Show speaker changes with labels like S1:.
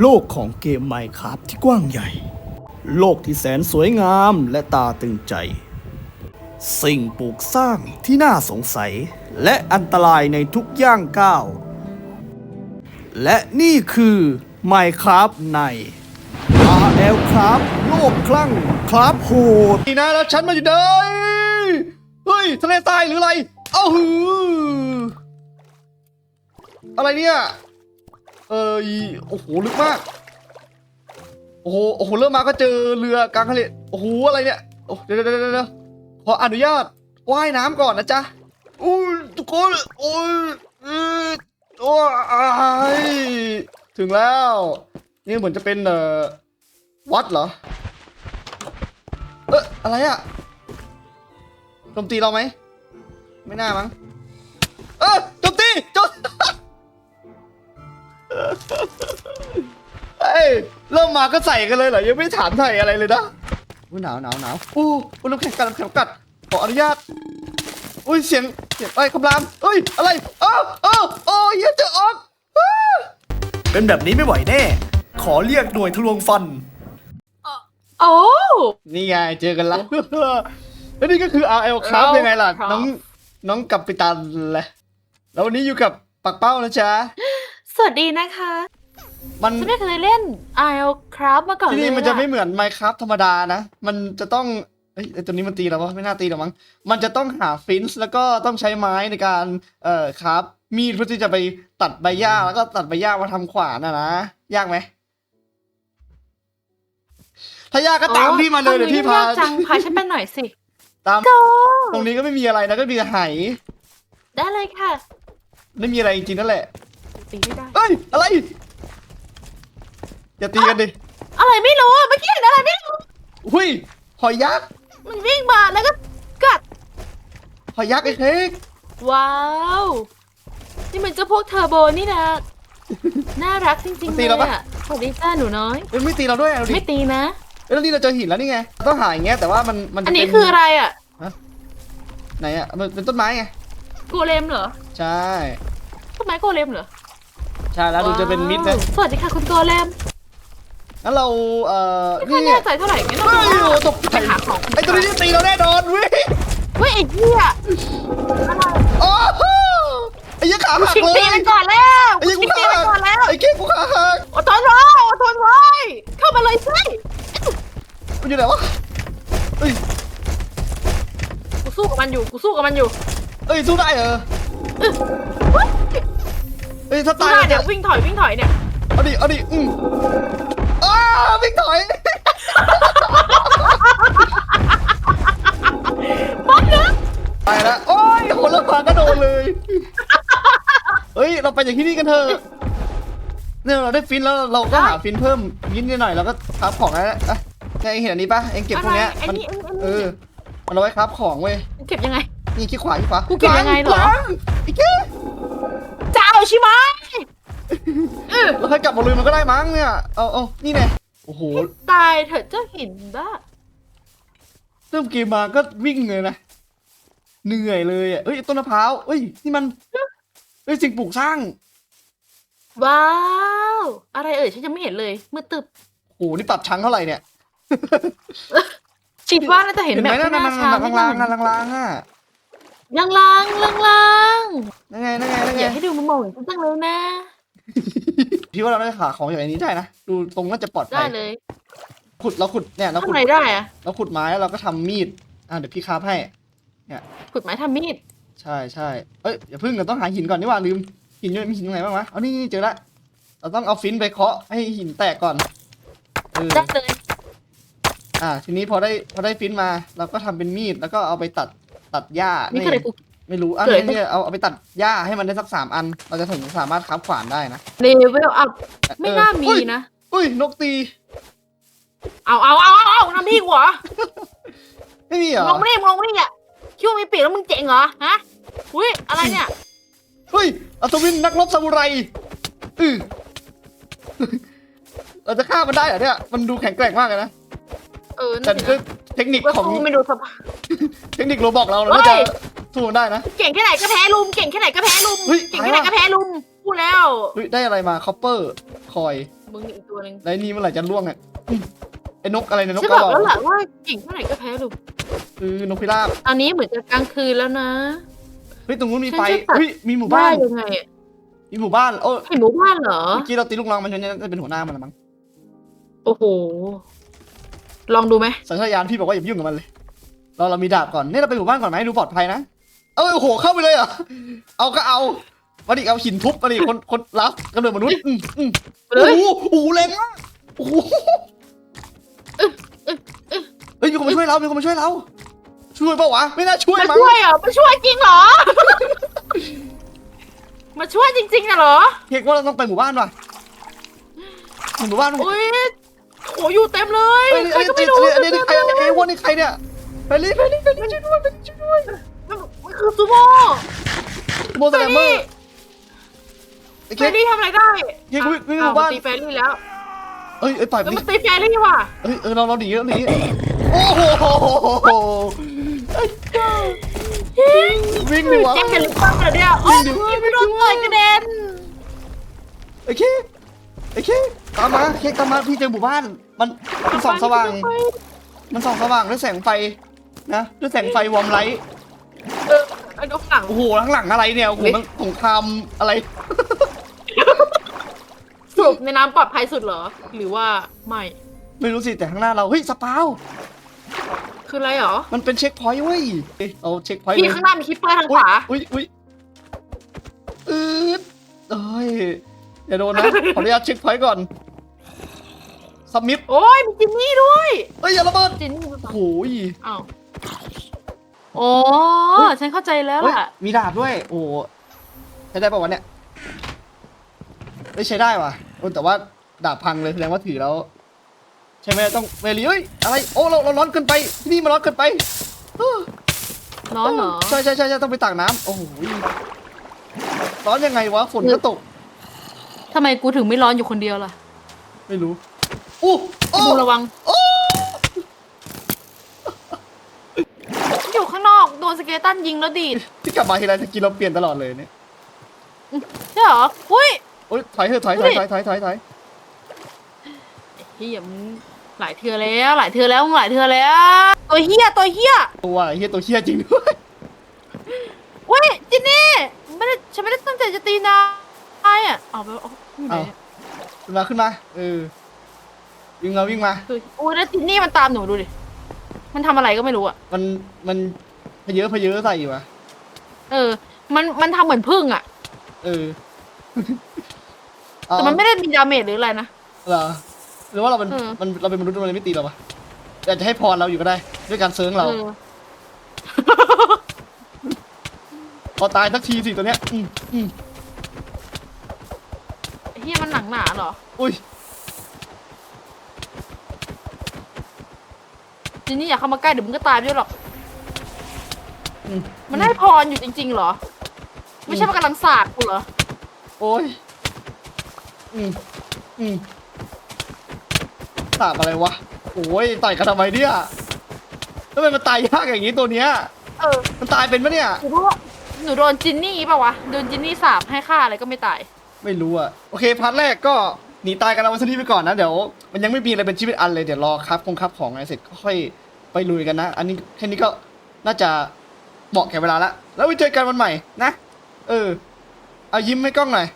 S1: โลกของเกมไมค์ครับที่กว้างใหญ่ โลกที่แสนสวยงามและตาตึงใจ สิ่งปลูกสร้างที่น่าสงสัย และอันตรายในทุกย่างก้าว และนี่คือ Minecraft ใน RL ครับโลกคลั่งครับโหดนี่นะแล้วฉันมาอยู่เด้ยเฮ้ยทะเลทรายหรืออะไรเอ้าหืออะไรเนี่ย เอออีโอ้โหลึกมาก โอ้โหโอ้โหเริ่มมาก็เจอเรือกลางทะเลโอ้โหอะไรเนี่ยโอ้เดี๋ยวเดี๋ยวเดี๋ยวเดี๋ยวขออนุญาตว่ายน้ำก่อนนะจ๊ะอุ้ยทุกคนโอ้ยเออโอ้ยถึงแล้วนี่เหมือนจะเป็นเอ่อวัดเหรอเอ๊ะอะไรอะโจมตีเราไหมไม่น่ามั้ง เอ้ยเริ่มมาก็ใส่กันเลยเหรอยังไม่ถามไทยอะไรเลยนะอุ้ยหนาวหนาวหนาวอู้อุ้ยน้ำแข็งกัดน้ำแข็งกัดขออนุญาตอุ้ยเสียงเสียงอะไรคำรามเอ้ยอะไรอ้าวอ้าวโอ้ยอย่าจะออกอ้าเป็นแบบนี้ไม่ไหวแน่ ขอเรียกหน่วยทะลวงฟัน
S2: โอ้
S1: นี่ไงเจอกันแล้วแล้วนี่ก็คือ RL ครับ
S2: RL
S1: ยังไงล่ะ
S2: ครับ
S1: น้องน้องกัปตันแหละแล้ววันนี้อยู่กับปักเป้านะจ๊ะ
S2: สวัสดีนะคะ
S1: มัน
S2: ฉันไม่เคยเล่น IL Craft มาก่อน
S1: ที่
S2: เลย
S1: นี่มันจะไม่
S2: อ
S1: เหมือน Minecraft ธรรมดานะ มันจะต้องเอ้ยไอ้ตัวนี้มันตีแล้ววะไม่น่าตีหรอกมั้ง มันจะต้องหาฟินส์แล้วก็ต้องใช้ไม้ในการเอ่อครับ มีดเพื่อที่จะไปตัดใบหญ้าแล้วก็ตัดใบหญ้ามาทำขวานนะนะ ยากไหม ถ้ายากก็ตามพี่มาเลยเดี๋ยวพี่พา
S2: ทำไมยกจังพาฉันไปหน่อยสิ
S1: ตาม
S2: โก
S1: ตรงนี้ก็ไม่มีอะไรนะก็มีแต่ไห
S2: ได้เลยค่ะ
S1: ไม่มีอะไรจริงๆนั่นแหละ
S2: ตีไม่ได้
S1: เอ้ย อะไร อย่าตีกันดิ
S2: อะไรไม่รู้เมื่อกี้เห็นอะไรไม่รู้
S1: หุยหอยยักษ์
S2: มันวิ่งมาแล้วก็กัด
S1: หอยยักษ์ไอ้เค้ก
S2: ว้าว นี่มันเจ้าพวกเทอร์โบนี่นะ น่ารักจริงๆเลยอะสวัสดีจ้าหนูน้อย
S1: เอ้ยไม่ตีเราด้วยเอาดิ
S2: ไม่ตีนะ
S1: เอ้ยแล้วนี่เราเจอหินแล้วนี่ไง ต้องหาอย่างเงี้ยแต่ว่ามันมัน
S2: อัน
S1: จะ
S2: นี้
S1: เป็น
S2: คืออะไรอะ
S1: ไหนอะมันเป็นต้นไม้ไง
S2: โกเลมเหรอ
S1: ใช่
S2: ต้นไม้โกเลมเหรอ
S1: ใช่แล้วดูจะเป็นมิดนะ
S2: ว้าวสวัสดีค่ะคุณโกเลม
S1: แล้วเราเอ่อ
S2: ไม่ค่อย
S1: นี่
S2: แน่ใจเท่าไหร่งั้นเรา
S1: เฮ้ย
S2: ดู
S1: โอ้
S2: ว่า
S1: ตกใจ
S2: ไปหาของ
S1: ไอ้ตัวนี้ตีเราแน่นอนเว้ย
S2: เฮ้ยไอ้เหี้ย
S1: โอ้โหไอ้ยักษ์ขาหัก
S2: ชิง
S1: เลย
S2: ตีไปก่อนแล้ว
S1: ไอ้ยักษ์
S2: ชิง
S1: ขา
S2: ตีไป
S1: หัก
S2: ก่อนแล้ว
S1: ไอ้เค้กกูขาหัก
S2: อดทนไว้อดทนไว้เข้ามาเลยสิ
S1: มันอยู่ไหนวะเอ้ย
S2: กูสู้กับมันอยู่กูสู้กับมันอยู่
S1: เอ้ยสู้ได้เหรอ
S2: เออเฮ้ย
S1: เอ้ยถ้า
S2: สู้
S1: ตาย
S2: ได้
S1: เรา
S2: เดี๋
S1: จะ
S2: ยววิ่งถอยวิ่งถอยเนี่ย
S1: เอาดิเอาดิอืมอ้าวิ่งถอย
S2: บอสนะ
S1: ไปละโอ้ยโหแล้วมาก็โดนเลยเฮ้ยเราไปจากที่นี่กันเถอะเนี่ยเราได้ฟินแล้วเราก็หาฟินเพิ่มนิดหน่อยเราก็ครับของแล้วอะไงเห็นอันนี้ปะเองเก็บพวกเนี้ย
S2: ไอ้
S1: มัน
S2: นี่ไอ้นี่
S1: เออมันเอาไว้ครับของเว้ย
S2: เก็บยังไง
S1: นี่ขี้ขวาขี้ขวา
S2: กูเก็บยังไงเหรอ
S1: ลัอีกแค่
S2: จะเอาใช่ไหมเออ
S1: เราให้กลับมาลุยมันก็ได้มั้งเนี่ย เอาเอานี่ไงโอ้โห
S2: ตายเถอะเจ้าหินบ้า
S1: เริ่มเกมมาก็วิ่งเลยนะ เหนื่อยเลยอะเอ้ยต้นมะพร้าวเอ้ยนี่มันเอ้ยสิ่งปลูกสร้าง
S2: ว้าว อะไรเอ่ยฉันยังไม่เห็นเลยมือตึบ
S1: โอ้โหนี่ปรับชั้นเท่าไหร่เนี่ย
S2: คิดว่าน่าจะเห็น
S1: เห็น
S2: แบ
S1: ไหม
S2: บ
S1: นั่น
S2: ที่ห
S1: นั่
S2: น้านช้าง
S1: นั่นลางๆอะลางๆอะ
S2: ลางลางลางลาง
S1: นั่นไงนั่นไงนั่น
S2: อ
S1: ไง
S2: ยากให้ดูมันมองอย่างจังเลยนะ
S1: พี่ว่าเราได้หาของอย่างนี้ได้นะ ดูตรงน่าจะปลอดภั
S2: ได้
S1: ย
S2: เลย
S1: ขุดเราขุดเนี่ยเราขุ
S2: ทำ
S1: ด
S2: อะไรได้อะ
S1: เราขุดไม้แล้วเราก็ทำมีด อะเดี๋ยวพี่คาบให้
S2: ขุดไม้ทำมีด
S1: ใช่ใช่เอ้ยอย่าพึ่งเราต้องหาหินก่อนนี่หว่าลืม หินอยู่มีหินตรงไหนบ้างวะเอานี่นี่เจอละ เราต้องเอาฟินไปเคาะให้หินแตกก่อนเออ
S2: ได้เลย
S1: อ่าทีนี้พอได้พอได้ฟินมา เราก็ทำเป็นมีดแล้วก็เอาไปตัด ตัดหญ้า
S2: นี่
S1: นี่
S2: คืออะไรกู
S1: ไม่รู้อะ
S2: เกิด
S1: นี่เนี่ยเอาเอาไปตัดหญ้าให้มันได้สักสามอัน เราจะถึงสามารถคับขวานได้นะ
S2: เลเวลอัพไม่
S1: เออ
S2: น่ามี
S1: อุ้ย
S2: นะ
S1: อุ้ยนกตี
S2: เอาเอาเอาเอาเอาน้ำพี่กูเหรอ
S1: ไม่มีเหรอ
S2: มองไม่ได้มองไม่ได้อะคิดว่ามีปีกแล้วมึงเจ๋งเหรอฮะอุ้ยอะไรเนี่ย
S1: เฮ้ยอัศวินนักรบซามูไรอือเราจะฆ่ามันได้เหรอเนี่ยมันดูแข็งแกร่งมากเลยนะ
S2: เออ
S1: แต่
S2: นั่นสิ
S1: ด้วย เทคนิค
S2: ว่า
S1: ของ
S2: สู้ไม่ดูสภาพ
S1: เทคนิคโรบอกเราเราก็
S2: เฮ้
S1: จะ
S2: ย
S1: สู้มันได้นะ
S2: เก่งแค่ไหนก็แพ้ลุม เก่งแค่ไหนก็แพ้ลุม
S1: เฮ้ย
S2: เก่งแค่ไหนก็แพ้ลุม พูดแล้ว
S1: เฮ้ยได้อะไรมาคอปเปอร์คอย
S2: มึงอีกตัวหนึ่ง
S1: แล้วไอ้นี่เมื่อไหร่จะล่วงอะอืมไอ้นกอะไรเนี่ยนก
S2: ฉัน
S1: กระ
S2: บ
S1: ร
S2: อ
S1: อกก
S2: แล้วแหละว่าเก่งเท่าไหร่ก็แพ้ลูก
S1: คือนกพิราบ
S2: ตอนนี้เหมือนจะกลางคืนแล้วนะ
S1: เฮ้ยตรงนู้นมีไฟ
S2: ฉันจะตัด
S1: เฮ้ยมีหมู่
S2: ว่า
S1: บ้าน
S2: ยังไงอะ
S1: มีหมู่บ้านโอ้ย
S2: เห็นหมู่บ้านเหรอ
S1: เมื่อกี้เราตีลูกน้องมันเนี่ยจะเป็นหัวหน้ามันละมั้ง
S2: โอ้โห ลองดูไหม
S1: สัญชาตญาณพี่บอกว่าอย่าไปยุ่งกับมันเลย เราเรามีดาบก่อนเนี่ยเราไปหมู่บ้านก่อนไหมดูปลอดภัยนะ เออโอ้โหเข้าไปเลยเหรอเอาก็เอามาดิเอาหินทุบมาดิคนคนรับกำเนิดมนุษย์อืมอืม
S2: ไปเล
S1: โอ้
S2: ย
S1: โหโอ้โหแรงมากโอ้โหเฮ้ยมีคนมาช่วยเรา มีคนมาช่วยเรา ช่วยเปล่าวะ ไม่น่าช่วย
S2: มา
S1: มั้ง
S2: ช่วยเหรอมาช่วยจริงเหรอ มาช่วยจริงๆนะเหรอ
S1: เฮ้ยว่าเราต้องไปหมู่บ้านว่ะหมู่บ้าน
S2: อุ้ย โหอยู่เต็มเลย
S1: เฮ้ย
S2: ใคร
S1: อัน
S2: ก็
S1: นี้
S2: ไม่รู้
S1: อันนี้อันนี้ใครอันนี้ไอ้อ้วนนี่ใครเนี่ยไปรีบไปรีบไปรีบช่วยด้วยไปรีบช่วยด้วย
S2: มันคือซูโม่
S1: โมสแลมเมอร์ไอ้
S2: เฟ
S1: เค้
S2: รรี่ทำอะไรได้
S1: เค้กวิ่งวิ่งห
S2: อ้าว
S1: มู่บ้าน
S2: ตีเฟรรี่แล้ว
S1: เอ้ยเอ้ยปล่อย
S2: แล้ว
S1: ดิ
S2: มันตีเฟรรี่ว่ะ
S1: เอ้ยเออเราเราหนีแล้วหนีโอ้โหวิ่งดิวะ
S2: เจ็บเป็นลูกปั้งเลยเนี่ยโอ้ยไม่โดนต่อยกระเด็น
S1: ไอ้เค้กไอ้เค้ก ตามมาเค้กตามมาพี่เจอหมู่บ้าน มันมันส่องสว่าง มันส่องสว่างด้วยแสงไฟนะด้วยแสงไฟวอร์มไลท์
S2: เออไอ้นกหนัง
S1: โอ้โหข้างหลังอะไรเนี่ยโอ้โห
S2: เฮ้ย
S1: มันสงครามอะไร
S2: สรุปในน้ำปลอดภัยสุดเหรอ หรือว่าไม่
S1: ไม่รู้สิแต่ข้างหน้าเราเฮ้ยสปาว
S2: คืออะไรเหรอ
S1: มันเป็นเช็คพอยต์เว้ยเอ้ยเอาเช็คพอยต์เล
S2: พี่
S1: ย
S2: ข้างหน้ามีคิปเปอร์ทาง
S1: อุ้
S2: ข
S1: ยวาอุ้ยอุ้ยอืดเอ้ยอย่าโดนนะขออนุญาตเช็คพอยต์ก่อน สมิธ
S2: โอ้ยมีจินนี่ด้วย
S1: เอ้ยอย่าระเบิด
S2: จินนี่
S1: โอ้โหย
S2: อ้าวโอ้ฉันเข้าใจแล้ว
S1: เฮ้ย
S2: ล่ะ
S1: มีดาบด้วย โอ้โหใช้ได้ป่าวะเนี่ยไม่ใช้ได้ว่ะโอ้แต่ว่าดาบพังเลยแสดงว่าถือแล้ว ใช่ไหมต้องเวลีเอ้ยอะไรโอ้เราเราร้อนเกินไปที่นี่มันร้อนเกินไปเออ
S2: ร้อนเหรอ
S1: ใช่ใช่ใช่ใช่ต้องไปตากน้ำโอ้โหร้อนยังไงวะฝนก็ตก
S2: ทำไมกูถึงไม่ร้อนอยู่คนเดียวล่ะ
S1: ไม่รู้ อู้โอ้
S2: บูระวัง
S1: โอ้
S2: อยู่ข้างนอกโดนสเกตันยิงแล้วดีด
S1: ที่กลับมาทีไรสกินเราเปลี่ยนตลอดเลยเนี่ย
S2: ใช่เหรออุ้ย
S1: โอ้ยถอยเถอะถอยถอยถอยถอยถอยถอย
S2: เฮียมึงหลายเทือแล้ว หลายเทือแล้วมึงหลายเทือแล้ว ตัวเฮียตัวเฮีย
S1: ตัวเฮียตัวเฮียจริงด้วย
S2: เว้ยจินนี่ไม่ได้ฉันไม่ได้ตั้งใจจะตีนายอะเอาไปเอาอยู่ไหน
S1: ขึ้นมาขึ้นมาเออ วิ่งมาวิ่งมา
S2: คือโอ้ยแล้วจินนี่มันตามหนูดูดิ มันทำอะไรก็ไม่รู้อะ
S1: มันมันพเยอะพเยอะใส่อยู่อะ
S2: เออ มันมันทำเหมือนพึ่งอะ
S1: เออ
S2: แต่มันไม่ได้มีดาเมจหรืออะไรนะ
S1: เหรอหรือว่าเราเป็น
S2: เออ
S1: มันเราเป็นมนุษย์มันเลยไม่ตีเราปะแต่จะให้พรเราอยู่ก็ได้ ด้วยการเซิร์งเรา
S2: เออ
S1: พอตายสักทีสิตัวเนี้ยอืมอืม
S2: เฮียมันหนังหนาเหรอ
S1: อุ้ย
S2: จินนี่อย่าเข้ามาใกล้เดี๋ยวมึงก็ตายไปด้วยหรอก
S1: อืม
S2: มันให้พรอยู่จริงๆเหรอ ไม่ใช่มันกำลังสาดกูเหรอ
S1: โอ้ย อืม อืมตาบอะไรวะ โอ้ยต่อยกันทำไมเนี่ยทำไมมันตายยากอย่างนี้ตัวเนี้ย
S2: เออ
S1: มันตายเป็นปะเนี่ย
S2: หนูรู้ว่าหนูโดนจินนี่ป่าวะ โดนจินนี่สาบให้ฆ่าอะไรก็ไม่ตาย
S1: ไม่รู้อะโอเคพาร์ทแรกก็ หนีตายกันเอาไว้ที่นี่ไปก่อนนะ เดี๋ยวมันยังไม่มีอะไรเป็นชีวิตอันเลยเดี๋ยวรอครับคงครับของอะไรเสร็จก็ค่อยไปลุยกันนะ อันนี้แค่นี้ก็น่าจะเหมาะแก่เวลาละแล้วไว้เจอกันวันใหม่นะ เออเอายิ้มให้กล้องหน่อย